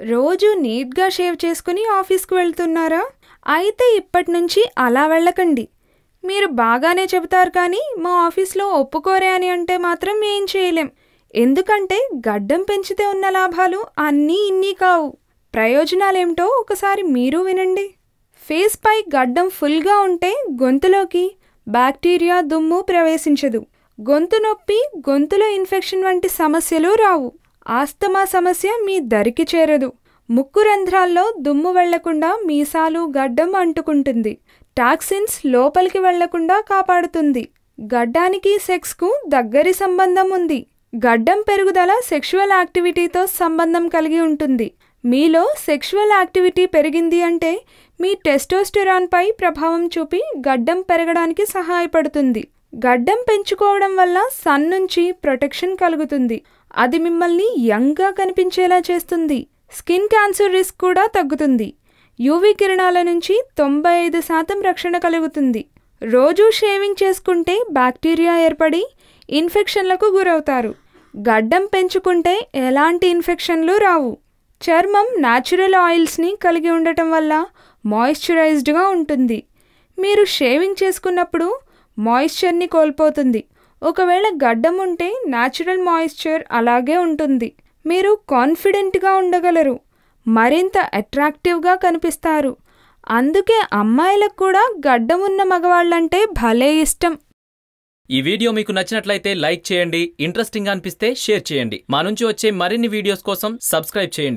రోజు నీట్గా షేవ్ చేసుకుని ఆఫీస్కి వెళ్తున్నారా? అయితే ఇప్పటి నుంచి అలా వెళ్ళకండి. మీరు బాగానే చెబుతారు కానీ మా ఆఫీస్లో ఒప్పుకోరే అని అంటే మాత్రం ఏం చేయలేం. ఎందుకంటే గడ్డం పెంచితే ఉన్న లాభాలు అన్నీ ఇన్ని కావు. ప్రయోజనాలేమిటో ఒకసారి మీరు వినండి. ఫేస్ పై గడ్డం ఫుల్గా ఉంటే గొంతులోకి బ్యాక్టీరియా దుమ్ము ప్రవేశించదు. గొంతు నొప్పి గొంతులో ఇన్ఫెక్షన్ వంటి సమస్యలు రావు. ఆస్తమా సమస్య మీ దరికి చేరదు. ముక్కు రంధ్రాల్లో దుమ్ము వెళ్ళకుండా మీసాలు గడ్డం అంటుకుంటుంది. టాక్సిన్స్ లోపలికి వెళ్ళకుండా కాపాడుతుంది. గడ్డానికి సెక్స్కు దగ్గరి సంబంధం ఉంది. గడ్డం పెరుగుదల సెక్షువల్ యాక్టివిటీతో సంబంధం కలిగి ఉంటుంది. మీలో సెక్షువల్ యాక్టివిటీ పెరిగింది అంటే మీ టెస్టోస్టెరాన్పై ప్రభావం చూపి గడ్డం పెరగడానికి సహాయపడుతుంది. గడ్డం పెంచుకోవడం వల్ల సన్ నుంచి ప్రొటెక్షన్ కలుగుతుంది. అది మిమ్మల్ని యంగ్గా కనిపించేలా చేస్తుంది. స్కిన్ క్యాన్సర్ రిస్క్ కూడా తగ్గుతుంది. యూవీ కిరణాల నుంచి తొంభై ఐదు శాతం రక్షణ కలుగుతుంది. రోజూ షేవింగ్ చేసుకుంటే బ్యాక్టీరియా ఏర్పడి ఇన్ఫెక్షన్లకు గురవుతారు. గడ్డం పెంచుకుంటే ఎలాంటి ఇన్ఫెక్షన్లు రావు. చర్మం న్యాచురల్ ఆయిల్స్ని కలిగి ఉండటం వల్ల మాయిశ్చరైజ్డ్గా ఉంటుంది. మీరు షేవింగ్ చేసుకున్నప్పుడు మాయిశ్చర్ని కోల్పోతుంది. ఒకవేళ గడ్డం ఉంటే న్యాచురల్ మాయిశ్చర్ అలాగే ఉంటుంది. మీరు కాన్ఫిడెంట్గా ఉండగలరు. మరింత అట్రాక్టివ్గా కనిపిస్తారు. అందుకే అమ్మాయిలకు కూడా గడ్డం ఉన్న మగవాళ్ళంటే భలే ఇష్టం. ఈ వీడియో మీకు నచ్చినట్లయితే లైక్ చేయండి ఇంట్రెస్టింగ్ అనిపిస్తే షేర్ చేయండి. మా నుంచి వచ్చే మరిన్ని వీడియోస్ కోసం సబ్స్క్రైబ్ చేయండి.